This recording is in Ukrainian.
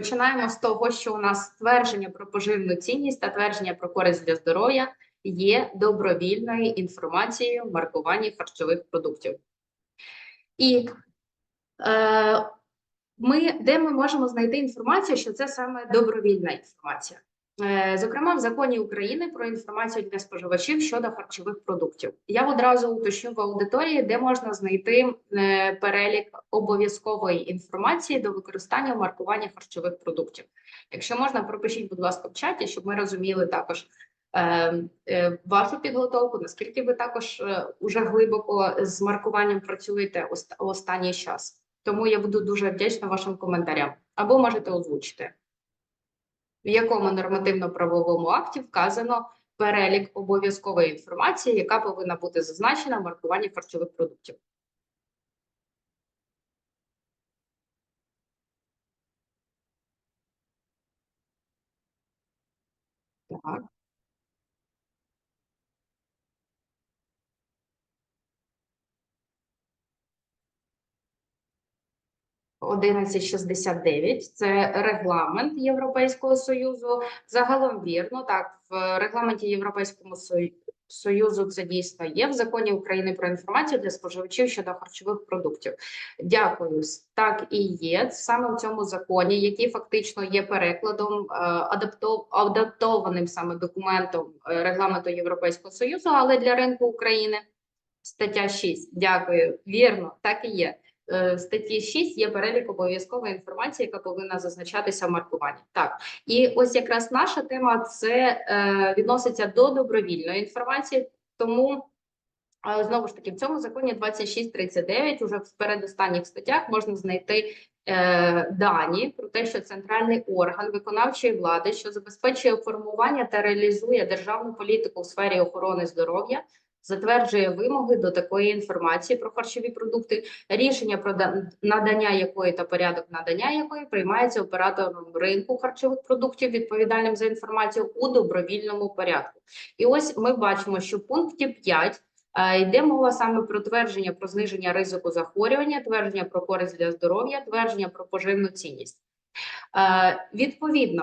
Починаємо з того, що у нас твердження про поживну цінність та твердження про користь для здоров'я є добровільною інформацією в маркуванні харчових продуктів. І е, ми, де ми можемо знайти інформацію, що це саме добровільна інформація. Е, Зокрема, в законі України про інформацію для споживачів щодо харчових продуктів. Я одразу уточню в аудиторії, де можна знайти е, перелік обов'язкової інформації до використання в маркуванні харчових продуктів. Якщо можна, пропишіть, будь ласка, в чаті, щоб ми розуміли також е, вашу підготовку, наскільки ви також уже глибоко з маркуванням працюєте останній час. Тому я буду дуже вдячна вашим коментарям. Або можете озвучити, в якому нормативно-правовому акті вказано перелік обов'язкової інформації, яка повинна бути зазначена в маркуванні харчових продуктів. Так. Одинадцять шістдесят дев'ять це регламент Європейського союзу. Загалом вірно так в регламенті Європейського союзу це дійсно є в законі України про інформацію для споживачів щодо харчових продуктів. Дякую. Так і є саме в цьому законі, який фактично є перекладом е, адаптованим саме документом е, регламенту Європейського союзу, але для ринку України. Стаття 6. Дякую. Вірно, так і є. Е, статті 6 є перелік обов'язкової інформації, яка повинна зазначатися в маркуванні. Так, і ось якраз наша тема це е, відноситься до добровільної інформації, тому. е, Знову ж таки, в цьому законі 2639 уже в передостанніх статтях можна знайти е, дані про те, що центральний орган виконавчої влади, що забезпечує формування та реалізує державну політику у сфері охорони здоров'я, затверджує вимоги до такої інформації про харчові продукти, рішення про надання якої та порядок надання якої приймається оператором ринку харчових продуктів, відповідальним за інформацію у добровільному порядку. І ось ми бачимо, що в пункті 5 е, йде мова саме про твердження про зниження ризику захворювання, твердження про користь для здоров'я, твердження про поживну цінність. Е, Відповідно.